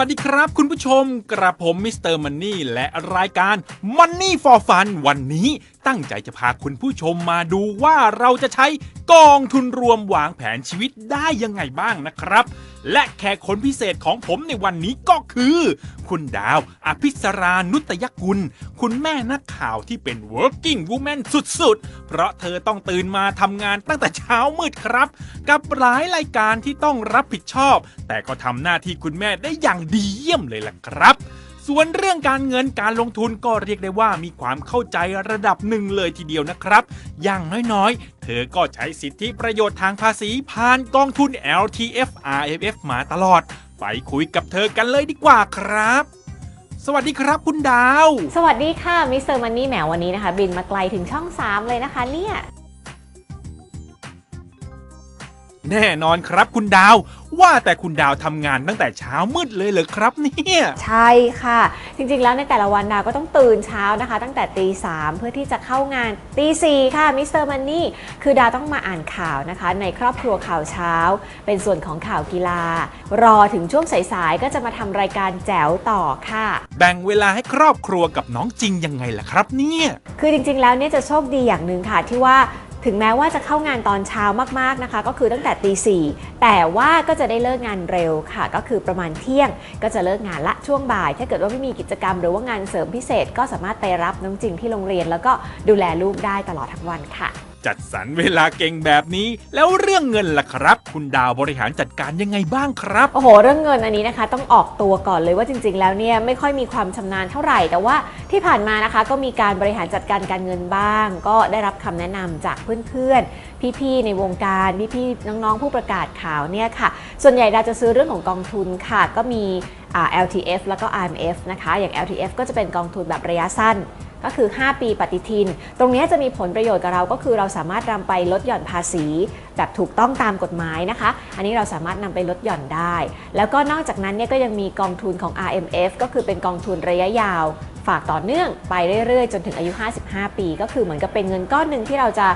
วัสดีครับ คุณผู้ชมกระผมมิสเตอร์มันนี่และรายการ Money for Fun วันนี้ตั้งใจจะพาคุณผู้ชมมาดูว่าเราจะใช้กองทุนรวมวางแผนชีวิตได้ยังไงบ้างนะครับ และแขกคนพิเศษของผมในวันนี้ก็คือ คุณดาว อภิสรานุตยกุล คุณแม่นักข่าวที่เป็น working woman สุดๆ เพราะเธอต้องตื่นมาทำงานตั้งแต่เช้ามืดครับ กับหลายรายการที่ต้องรับผิดชอบ แต่ก็ทำหน้าที่คุณแม่ได้อย่างดีเยี่ยมเลยล่ะครับส่วนเรื่องการเงินการลงทุนก็เรียกได้ว่ามีความเข้าใจระดับหนึ่งเลยทีเดียวนะครับ อย่างน้อยๆ เธอก็ใช้สิทธิประโยชน์ทางภาษีผ่านกองทุน LTF RFF มาตลอด ไปคุยกับเธอกันเลยดีกว่าครับ สวัสดีครับคุณดาว สวัสดีค่ะมิสเตอร์มันนี่แหมวันนี้นะคะ บินมาไกลถึงช่อง 3 เลยนะคะเนี่ย แน่นอนครับคุณดาว ว่าแต่คุณดาวทำงานตั้งแต่เช้ามืดเลยเหรอครับเนี่ย ใช่ค่ะ จริงๆแล้วในแต่ละวันดาวก็ต้องตื่นเช้านะคะ ตั้งแต่ตีสามเพื่อที่จะเข้างานตีสี่ค่ะมิสเตอร์มันนี่คือดาวต้องมาอ่านข่าวนะคะ ในครอบครัวข่าวเช้า เป็นส่วนของข่าวกีฬา รอถึงช่วงสายๆก็จะมาทำรายการแจ๋วต่อค่ะ แบ่งเวลาให้ครอบครัวกับน้องจริงยังไงล่ะครับเนี่ย คือจริงๆแล้วเนี่ยจะโชคดีอย่างหนึ่งค่ะที่ว่า ถึงแม้ว่าจะเข้างานตอนเช้ามากๆนะคะ ก็คือตั้งแต่ตีสี่แต่ว่าก็จะได้เลิกงานเร็วค่ะ ก็คือประมาณเที่ยงก็จะเลิกงานละช่วงบ่าย ถ้าเกิดว่าไม่มีกิจกรรมหรือว่างานเสริมพิเศษ ก็สามารถไปรับน้องจริงที่โรงเรียน แล้วก็ดูแลลูกได้ตลอดทั้งวันค่ะ จัดสรรเวลาเก่งแบบนี้ แล้วเรื่องเงินล่ะครับ คุณดาวบริหารจัดการยังไงบ้างครับ โอ้โห เรื่องเงินอันนี้นะคะ ต้องออกตัวก่อนเลยว่าจริง ๆ แล้วเนี่ยไม่ค่อยมีความชำนาญเท่าไหร่ แต่ว่าที่ผ่านมานะคะ ก็มีการบริหารจัดการการเงินบ้าง ก็ได้รับคำแนะนำจากเพื่อนๆ พี่ๆในวงการพี่ๆน้องๆ ผู้ประกาศข่าวเนี่ยค่ะ ส่วนใหญ่เราจะซื้อเรื่องของกองทุนค่ะ ก็มี LTF แล้วก็ IMF นะคะ อย่าง LTF ก็จะเป็นกองทุนแบบระยะสั้น ก็คือ 5 ปีปฏิทิน ตรงนี้จะมีผลประโยชน์กับเราก็คือเราสามารถนำไปลดหย่อนภาษี แบบถูกต้องตามกฎหมายนะคะ อันนี้เราสามารถนำไปลดหย่อนได้ แล้วก็นอกจากนั้นเนี่ยก็ยังมีกองทุนของ RMF ก็คือเป็นกองทุนระยะยาวฝากต่อเนื่องไปเรื่อยๆ จนถึงอายุ 55 ปี ก็คือเหมือนกับเป็นเงินก้อนหนึ่งที่เราจะ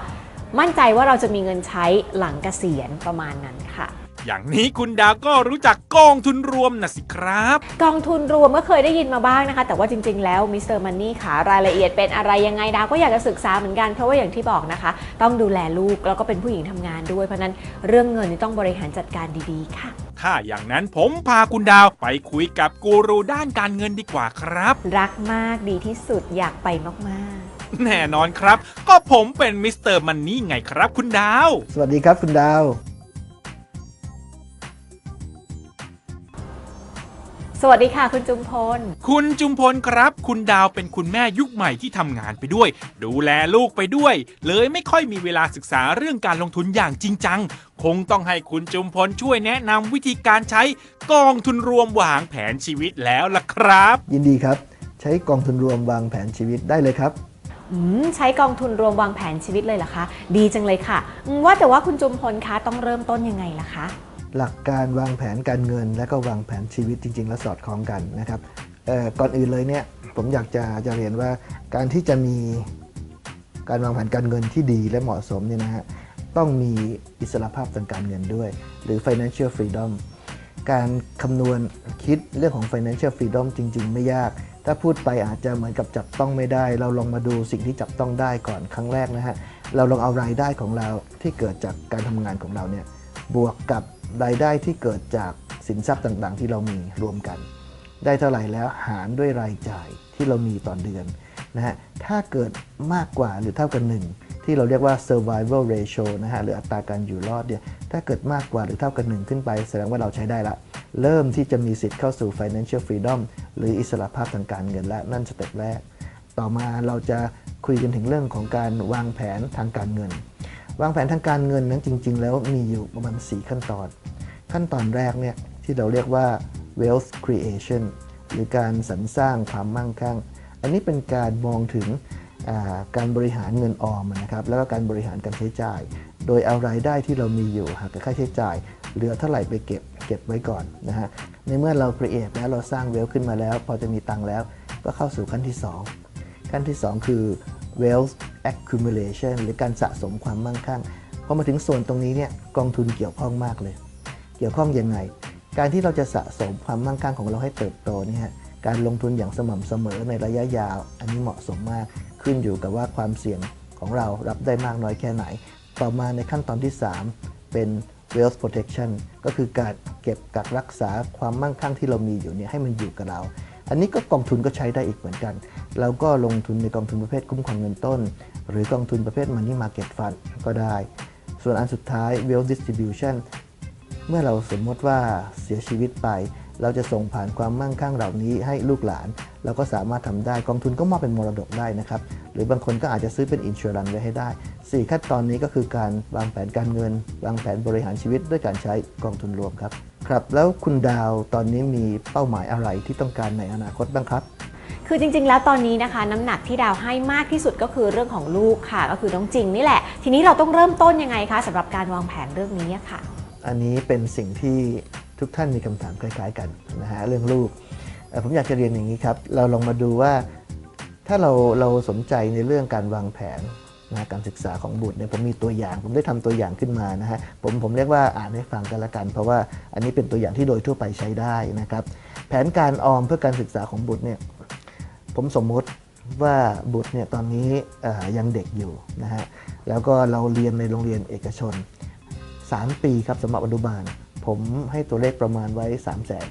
มั่นใจว่าเราจะมีเงินใช้หลังเกษียณประมาณนั้นค่ะ อย่างนี้คุณดาวก็รู้จักกองทุนรวมนะสิครับ กองทุนรวมก็เคยได้ยินมาบ้างนะคะ แต่ว่าจริง ๆ แล้วมิสเตอร์มันนี่ค่ะรายละเอียดเป็นอะไรยังไงดาวก็อยากจะศึกษาเหมือนกัน เพราะว่าอย่างที่บอกนะคะ ต้องดูแลลูกแล้วก็เป็นผู้หญิงทำงานด้วย เพราะฉะนั้นเรื่องเงินนี่ต้องบริหารจัดการดีๆ ค่ะ ถ้าอย่างนั้นผมพาคุณดาวไปคุยกับกูรูด้านการเงินดีกว่าครับ รักมากดีที่สุดอยากไปมากแน่นอนครับ ก็ผมเป็นมิสเตอร์มันนี่ไงครับคุณดาว สวัสดีครับคุณดาว สวัสดีค่ะ คุณจุมพล คุณจุมพลครับ คุณดาวเป็นคุณแม่ยุคใหม่ที่ทำงานไปด้วย ดูแลลูกไปด้วย เลยไม่ค่อยมีเวลาศึกษาเรื่องการลงทุนอย่างจริงจัง คงต้องให้คุณจุมพลช่วยแนะนำวิธีการใช้กองทุนรวมวางแผนชีวิตแล้วล่ะครับ ยินดีครับ ใช้กองทุนรวมวางแผนชีวิตได้เลยครับอืมใช้กองทุนรวมวางแผนชีวิตเลยเหรอคะ ดีจังเลยค่ะอืมว่าแต่ว่าคุณจุมพลคะต้องเริ่มต้นยังไงล่ะคะ หลักการวางแผนการเงิน และก็วางแผนชีวิตจริง ๆ แล้วสอดคล้องกันนะครับก่อนอื่นเลยเนี่ยผมอยากจะจะเรียนว่าการที่จะมีการวางแผนการเงินที่ดีและเหมาะสมเนี่ยนะฮะต้องมีอิสรภาพทางการเงินด้วย หรือ financial freedom การคำนวณคิดเรื่องของ financial freedom จริง ๆ ไม่ยาก ถ้าพูดไปอาจจะเหมือนกับจับต้องไม่ได้ เราลองมาดูสิ่งที่จับต้องได้ก่อนครั้งแรกนะฮะเราลองเอารายได้ของเราที่เกิดจากการทำงานของเราเนี่ยบวกกับ รายได้ที่เกิดจากสินทรัพย์ต่างๆ ที่เรามีรวมกัน ได้เท่าไหร่แล้วหารด้วยรายจ่ายที่เรามีต่อเดือนนะฮะถ้าเกิดมากกว่าหรือเท่ากันหนึ่งที่เราเรียกว่า survival ratio นะฮะหรืออัตราการอยู่รอดเนี่ยถ้าเกิดมากกว่าหรือเท่ากันหนึ่งขึ้นไป แสดงว่าเราใช้ได้ละ เริ่มที่จะมีสิทธิ์เข้าสู่ financial freedom หรืออิสระภาพทางการเงินและนั่นสเต็ปแรก ต่อมาเราจะคุยกันถึงเรื่องของการวางแผนทางการเงิน วางแผนทางการเงินนั้นจริง ๆ แล้วมีอยู่ประมาณ 4 ขั้นตอน ขั้นตอนแรกเนี่ยที่เราเรียกว่า wealth creation หรือการสรรสร้างความมั่งคั่ง อันนี้เป็นการมองถึงาการบริหารเงินออมนะครับ แล้วก็การบริหารการใช้จ่าย โดยเอารายได้ที่เรามีอยู่หักค่าใช้จ่าย เหลือเท่าไหร่ไปเก็บเก็บไว้ก่อนนะฮะ ในเมื่อเรา create แล้วเราสร้าง wealth ขึ้นมาแล้ว พอจะมีตังแล้วก็เข้าสู่ขั้นที่ 2 ขั้นที่ 2 คือ wealth accumulation หรือการสะสมความมั่งคั่งพอมาถึงส่วนตรงนี้เนี่ยกองทุนเกี่ยวข้องมากเลย เกี่ยวข้องยังไง การที่เราจะสะสมความมั่งคั่งของเราให้เติบโตเนี่ยฮะการลงทุนอย่างสม่ำเสมอในระยะยาว อันนี้เหมาะสมมากขึ้นอยู่กับว่าความเสี่ยงของเรารับได้มากน้อยแค่ไหน ต่อมาในขั้นตอนที่ 3 เป็น wealth protection ก็คือการเก็บกักรักษาความมั่งคั่งที่เรามีอยู่เนี่ยให้มันอยู่กับเรา อันนี้ก็กองทุนก็ใช้ได้อีกเหมือนกันเราก็ลงทุนในกองทุนประเภทคุ้มครองเงินต้น หรือกองทุนประเภท money market fund ก็ได้ ส่วนอันสุดท้าย wealth distribution เมื่อเราสมมติว่าเสียชีวิตไป เราจะส่งผ่านความมั่งคั่งเหล่านี้ให้ลูกหลาน เราก็สามารถทำได้กองทุนก็มอบเป็นมรดกได้นะครับ หรือบางคนก็อาจจะซื้อเป็นอินชัวรันไว้ให้ได้ 4 ขั้นตอนนี้ก็คือการวางแผนการเงิน วางแผนบริหารชีวิตด้วยการใช้กองทุนรวมครับ ครับแล้วคุณดาวตอนนี้มีเป้าหมายอะไรที่ต้องการในอนาคตบ้างครับ คือจริง ๆ แล้วตอนนี้นะคะ น้ำหนักที่ดาวให้มากที่สุดก็คือเรื่องของลูกค่ะ ก็คือน้องจริงนี่แหละ ทีนี้เราต้องเริ่มต้นยังไงคะสำหรับการวางแผนเรื่องนี้อะค่ะ อันนี้เป็นสิ่งที่ทุกท่านมีคำถามคล้ายๆกันนะฮะเรื่องลูกเอ่อผมอยากจะเรียนอย่างนี้ครับ เราลองมาดูว่าถ้าเราเราสนใจในเรื่องการวางแผน นะการศึกษาของบุตรเนี่ยผมมีตัวอย่าง ผมได้ทำตัวอย่างขึ้นมานะฮะผมผมเรียกว่าอ่านให้ฟังกันละกัน เพราะว่าอันนี้เป็นตัวอย่างที่โดยทั่วไปใช้ได้นะครับ แผนการออมเพื่อการศึกษาของบุตรเนี่ยผมสมมติว่าบุตรเนี่ยตอนนี้ยังเด็กอยู่นะฮะแล้วก็เราเรียนในโรงเรียนเอกชน 3 ปีครับสำหรับอนุบาล ผมให้ตัวเลขประมาณไว้ 3 0 0แสน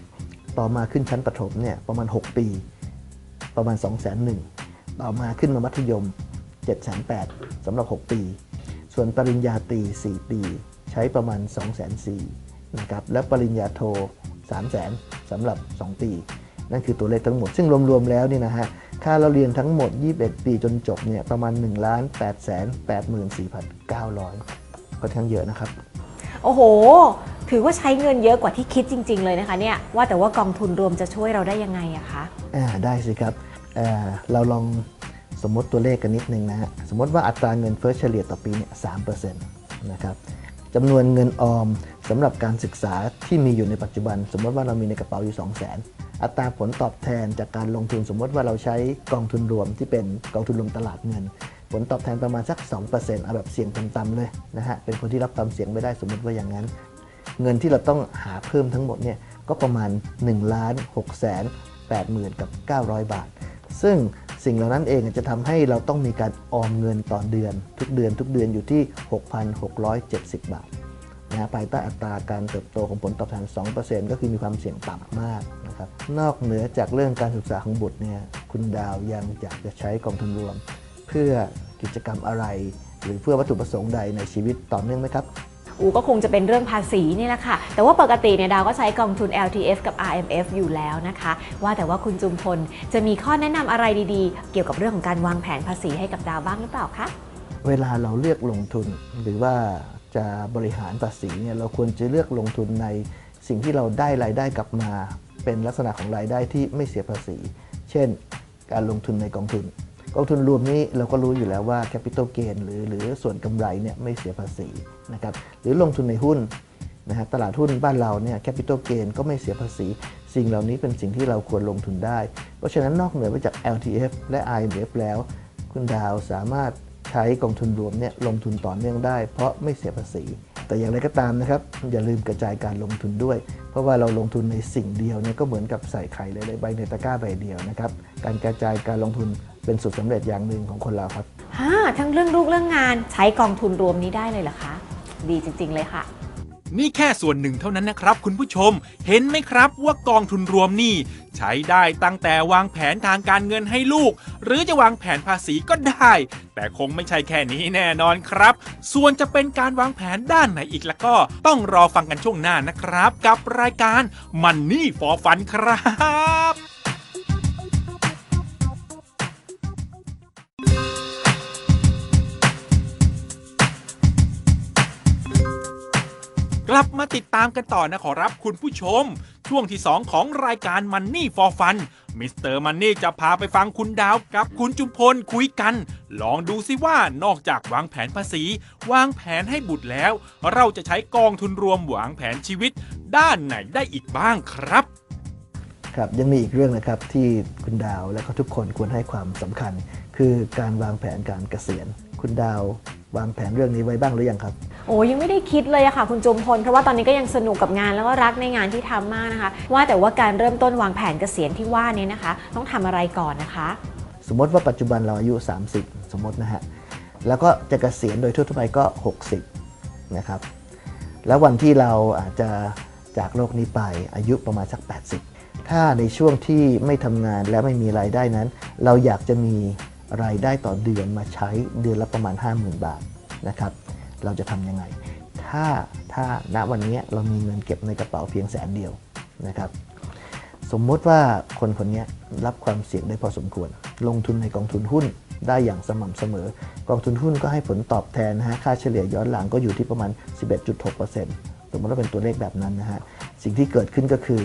ต่อมาขึ้นชั้นประถมเนี่ยประมาณ 6 ปี ประมาณ 2 0 0 0 0 0 ต่อมาขึ้นมามัธยม 7 8 0 0 0สำหรับ 6 ปี ส่วนปริญญาตรี 4 ปี ใช้ประมาณ 2 4 0 0 0นะครับ และปริญญาโท 3 0 0 0 0 0สำหรับ 2 ปี นั่นคือตัวเลขทั้งหมด ซึ่งรวม ๆ แล้วเนี่ยนะฮะ ค่าเราเรียนทั้งหมด 21 ปีจนจบเนี่ยประมาณ1ล้าน8 8 4 9 0 0ค่อนข้างเยอะนะครับ โอ้โห ถือว่าใช้เงินเยอะกว่าที่คิดจริง ๆ เลยนะคะเนี่ย ว่าแต่ว่ากองทุนรวมจะช่วยเราได้ยังไงอะคะ อ่า ได้สิครับเอ่อเราลอง สมมติตัวเลขกันนิดนึงนะฮะสมมติว่าอัตราเงินเฟ้อเฉลี่ยต่อปีเนี่ยสนะครับจำนวนเงินออมสำหรับการศึกษาที่มีอยู่ในปัจจุบัน สมมติว่าเรามีในกระเป๋าอยู่ 2 0 0 0 0 0อัตราผลตอบแทนจากการลงทุน สมมติว่าเราใช้กองทุนรวมที่เป็นกองทุนรวมตลาดเงิน ผลตอบแทนประมาณสัก 2%เอาแบบเสี่ยงต่ำๆเลยนะฮะเป็นคนที่รับความเสี่ยงไม่ได้สมมติว่าอย่างนั้น เงินที่เราต้องหาเพิ่มทั้งหมดเนี่ยก็ประมาณ1ล้าน6แสน8หมื่นกับ 900 บาท ซึ่ง สิ่งเหล่านั้นเองจะทำให้เราต้องมีการออมเงินต่อเดือน ทุกเดือนทุกเดือนอยู่ที่ 6,670 บาทนะภายใต้อัตราการเติบโตของผลตอบแทน 2%ก็คือมีความเสี่ยงต่ำมากนะครับนอกเหนือจากเรื่องการศึกษาของบุตรเนี่ยคุณดาวยังอยากจะใช้กองทุนรวม เพื่อกิจกรรมอะไร หรือเพื่อวัตถุประสงค์ใดในชีวิตต่อเนื่องไหมครับ อูก็คงจะเป็นเรื่องภาษีนี่แหละค่ะ แต่ว่าปกติเนี่ยดาวก็ใช้กองทุน LTF กับ RMF อยู่แล้วนะคะ ว่าแต่ว่าคุณจุมพลจะมีข้อแนะนำอะไรดีๆ เกี่ยวกับเรื่องของการวางแผนภาษีให้กับดาวบ้างหรือเปล่าคะ เวลาเราเลือกลงทุนหรือว่าจะบริหารภาษีเนี่ยเราควรจะเลือกลงทุนในสิ่งที่เราได้รายได้กลับมา เป็นลักษณะของรายได้ที่ไม่เสียภาษี เช่น การลงทุนในกองทุน กองทุนรวมนี้เราก็รู้อยู่แล้วว่า capital gain หรือหรือส่วนกำไรเนี่ยไม่เสียภาษีนะครับหรือลงทุนในหุ้นนะฮะตลาดหุ้นบ้านเราเนี่ย capital gain ก็ไม่เสียภาษี สิ่งเหล่านี้เป็นสิ่งที่เราควรลงทุนได้ เพราะฉะนั้นนอกเหนือไปจาก LTF และ IMF แล้ว คุณดาวสามารถใช้กองทุนรวมเนี่ยลงทุนต่อเนื่องได้ เพราะไม่เสียภาษี แต่อย่างไรก็ตามนะครับอย่าลืมกระจายการลงทุนด้วย เพราะว่าเราลงทุนในสิ่งเดียวเนี่ยก็เหมือนกับใส่ไข่หลายๆใบในตะกร้าใบเดียวนะครับการกระจายการลงทุน เป็นสูตรสำเร็จอย่างหนึ่งของคนเราครับฮ่าทั้งเรื่องลูกเรื่องงานใช้กองทุนรวมนี้ได้เลยเหรอคะ ดีจริง ๆ เลยค่ะ นี่แค่ส่วนหนึ่งเท่านั้นนะครับ คุณผู้ชม เห็นไหมครับว่ากองทุนรวมนี่ ใช้ได้ตั้งแต่วางแผนทางการเงินให้ลูก หรือจะวางแผนภาษีก็ได้ แต่คงไม่ใช่แค่นี้แน่นอนครับ ส่วนจะเป็นการวางแผนด้านไหนอีกแล้วก็ ต้องรอฟังกันช่วงหน้านะครับ กับรายการ Money for Fun ครับ กลับมาติดตามกันต่อนะขอรับคุณผู้ชม ช่วงที่ 2 ของรายการ Money for Fun มิสเตอร์มันนี่จะพาไปฟังคุณดาวกับคุณจุมพลคุยกัน ลองดูซิว่านอกจากวางแผนภาษี วางแผนให้บุตรแล้ว เราจะใช้กองทุนรวมวางแผนชีวิต ด้านไหนได้อีกบ้างครับครับยังมีอีกเรื่องนะครับที่คุณดาวและก็ทุกคนควรให้ความสำคัญ คือการวางแผนการเกษียณ คุณดาววางแผนเรื่องนี้ไว้บ้างหรือยังครับ โอ้ยังไม่ได้คิดเลยอะค่ะ คุณจุมพล เพราะว่าตอนนี้ก็ยังสนุกกับงานแล้วก็รักในงานที่ทำมากนะคะ ว่าแต่ว่าการเริ่มต้นวางแผนเกษียณที่ว่านี้นะคะ ต้องทำอะไรก่อนนะคะ สมมติว่าปัจจุบันเราอายุ 30 สมมตินะฮะแล้วก็จะเกษียณโดยทั่วไปก็ 60นะครับแล้ววันที่เราอาจจะจากโลกนี้ไปอายุประมาณสัก 80 ถ้าในช่วงที่ไม่ทำงานและไม่มีรายได้นั้น เราอยากจะมีรายได้ต่อเดือนมาใช้เดือนละประมาณ 50,000 บาทนะครับ เราจะทำยังไง ถ้าถ้าณวันนี้เรามีเงินเก็บในกระเป๋าเพียงแสนเดียวนะครับสมมติว่าคนคนนี้รับความเสี่ยงได้พอสมควร ลงทุนในกองทุนหุ้นได้อย่างสม่ำเสมอ กองทุนหุ้นก็ให้ผลตอบแทนนะฮะค่าเฉลี่ยย้อนหลังก็อยู่ที่ประมาณ 11.6%สมมติว่าเป็นตัวเลขแบบนั้นนะฮะสิ่งที่เกิดขึ้นก็คือ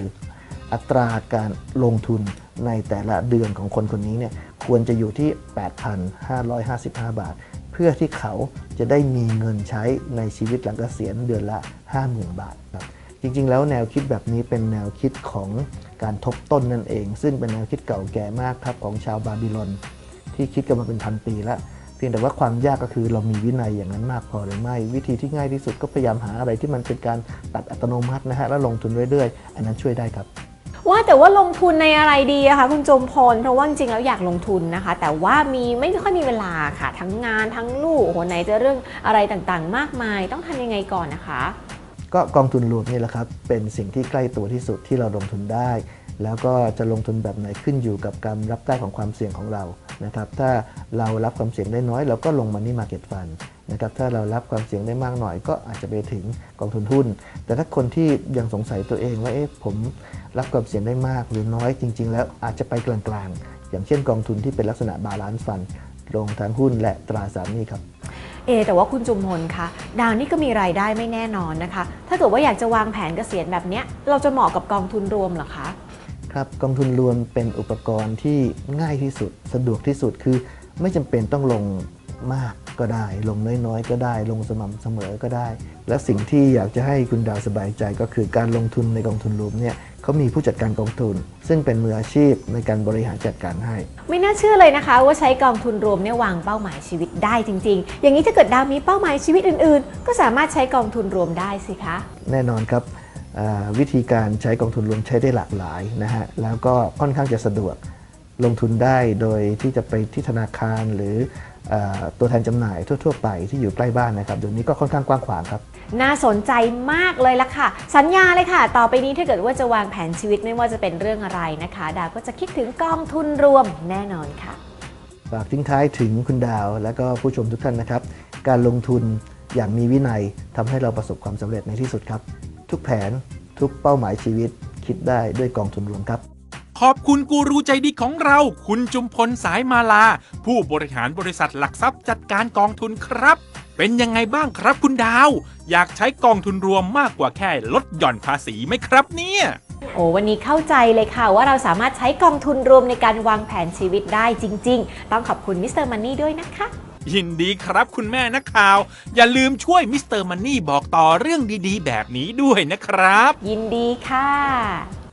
อัตราการลงทุนในแต่ละเดือนของคนคนนี้เนี่ยควรจะอยู่ที่ 8,555 บาท เพื่อที่เขาจะได้มีเงินใช้ในชีวิตหลังเกษียณเดือนละ 50,000 บาทครับจริง ๆ แล้วแนวคิดแบบนี้เป็นแนวคิดของการทบต้นนั่นเอง ซึ่งเป็นแนวคิดเก่าแก่มากครับของชาวบาบิลอนที่คิดกันมาเป็นพันปีแล้วเพียงแต่ว่าความยากก็คือเรามีวินัยอย่างนั้นมากพอหรือไม่ วิธีที่ง่ายที่สุดก็พยายามหาอะไรที่มันเป็นการตัดอัตโนมัตินะฮะแล้วลงทุนเรื่อยๆ อันนั้นช่วยได้ครับ ว่าแต่ว่าลงทุนในอะไรดีอะคะคุณจมพลเพราะว่าจริงๆแล้วอยากลงทุนนะคะ แต่ว่ามีไม่ค่อยมีเวลาค่ะ ทั้งงานทั้งลูกโหไหนจะเรื่องอะไรต่างๆ มากมาย ต้องทำยังไงก่อนนะคะ ก็กองทุนรวมนี่แหละครับ เป็นสิ่งที่ใกล้ตัวที่สุดที่เราลงทุนได้ แล้วก็จะลงทุนแบบไหนขึ้นอยู่กับการรับได้ของความเสี่ยงของเรานะครับถ้าเรารับความเสี่ยงได้น้อยเราก็ลงมันนี่มาเก็ตฟัน นะครับถ้าเรารับความเสี่ยงได้มากหน่อยก็อาจจะไปถึงกองทุนหุ้น แต่ถ้าคนที่ยังสงสัยตัวเองว่าเอ๊ะผมรับความเสี่ยงได้มากหรือน้อยจริง ๆ แล้วอาจจะไปกลางๆ อย่างเช่นกองทุนที่เป็นลักษณะบาลานซ์ฟันลงทั้งหุ้นและตราสารหนี้ครับเอแต่ว่าคุณจุมพลคะดาวนี่ก็มีรายได้ไม่แน่นอนนะคะ ถ้าเกิดว่าอยากจะวางแผนเกษียณแบบเนี้ยเราจะเหมาะกับกองทุนรวมเหรอคะครับกองทุนรวมเป็นอุปกรณ์ที่ง่ายที่สุดสะดวกที่สุดคือ ไม่จำเป็นต้องลงมาก ก็ได้ ลงน้อยๆ ก็ได้ ลงสม่ำเสมอก็ได้ และสิ่งที่อยากจะให้คุณดาวสบายใจก็คือการลงทุนในกองทุนรวมเนี่ยเขามีผู้จัดการกองทุน ซึ่งเป็นมืออาชีพในการบริหารจัดการให้ ไม่น่าเชื่อเลยนะคะ ว่าใช้กองทุนรวมเนี่ยวางเป้าหมายชีวิตได้จริง ๆ อย่างนี้ถ้าเกิดดาวมีเป้าหมายชีวิตอื่นๆ ก็สามารถใช้กองทุนรวมได้สิคะ แน่นอนครับอ่าวิธีการใช้กองทุนรวมใช้ได้หลากหลายนะฮะแล้วก็ค่อนข้างจะสะดวกลงทุนได้โดยที่จะไปที่ธนาคารหรืออา ตัวแทนจำหน่ายทั่ว ๆ ไปที่อยู่ใกล้บ้านนะครับเดี๋ยวนี้ก็ค่อนข้างกว้างขวางครับ น่าสนใจมากเลยละค่ะ สัญญาเลยค่ะ ต่อไปนี้ถ้าเกิดว่าจะวางแผนชีวิตไม่ว่าจะเป็นเรื่องอะไรนะคะ ดาวก็จะคิดถึงกองทุนรวมแน่นอนค่ะฝากทิ้งท้ายถึงคุณดาว และก็ผู้ชมทุกท่านนะครับ การลงทุนอย่างมีวินัยทำให้เราประสบความสำเร็จในที่สุดครับ ทุกแผนทุกเป้าหมายชีวิตคิดได้ด้วยกองทุนรวมครับ ขอบคุณกูรูใจดีของเรา คุณจุมพลสายมาลา ผู้บริหารบริษัทหลักทรัพย์จัดการกองทุนครับ เป็นยังไงบ้างครับคุณดาว อยากใช้กองทุนรวมมากกว่าแค่ลดหย่อนภาษีไหมครับเนี่ยโอ้วันนี้เข้าใจเลยค่ะ ว่าเราสามารถใช้กองทุนรวมในการวางแผนชีวิตได้จริง ๆ ต้องขอบคุณมิสเตอร์มันนี่ด้วยนะคะ ยินดีครับคุณแม่นักข่าว อย่าลืมช่วยมิสเตอร์มันนี่บอกต่อเรื่องดีๆ แบบนี้ด้วยนะครับ ยินดีค่ะ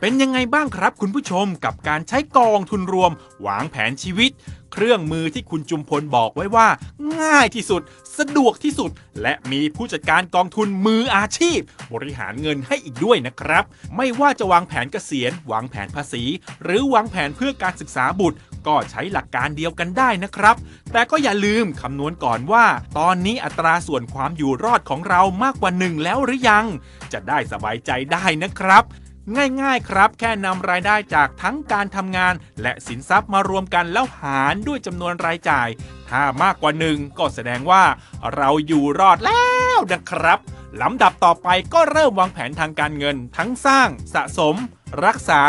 เป็นยังไงบ้างครับคุณผู้ชมกับการใช้กองทุนรวม วางแผนชีวิต เครื่องมือที่คุณจุมพลบอกไว้ว่า ง่ายที่สุด สะดวกที่สุด และมีผู้จัดการกองทุนมืออาชีพ บริหารเงินให้อีกด้วยนะครับ ไม่ว่าจะวางแผนเกษียณ วางแผนภาษี หรือวางแผนเพื่อการศึกษาบุตร ก็ใช้หลักการเดียวกันได้นะครับ แต่ก็อย่าลืมคำนวณก่อนว่า ตอนนี้อัตราส่วนความอยู่รอดของเรามากกว่าหนึ่งแล้วหรือยัง จะได้สบายใจได้นะครับ ง่ายๆครับ แค่นำรายได้จากทั้งการทำงาน และสินทรัพย์มารวมกันแล้วหารด้วยจำนวนรายจ่าย ถ้ามากกว่าหนึ่งก็แสดงว่า เราอยู่รอดแล้วนะครับลำดับต่อไปก็เริ่มวางแผนทางการเงิน ทั้งสร้าง สะสม รักษา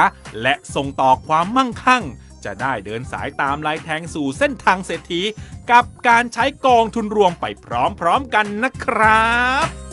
และส่งต่อความมั่งคั่ง จะได้เดินสายตามลายแทงสู่เส้นทางเศรษฐี กับการใช้กองทุนรวมไปพร้อมๆกันนะครับ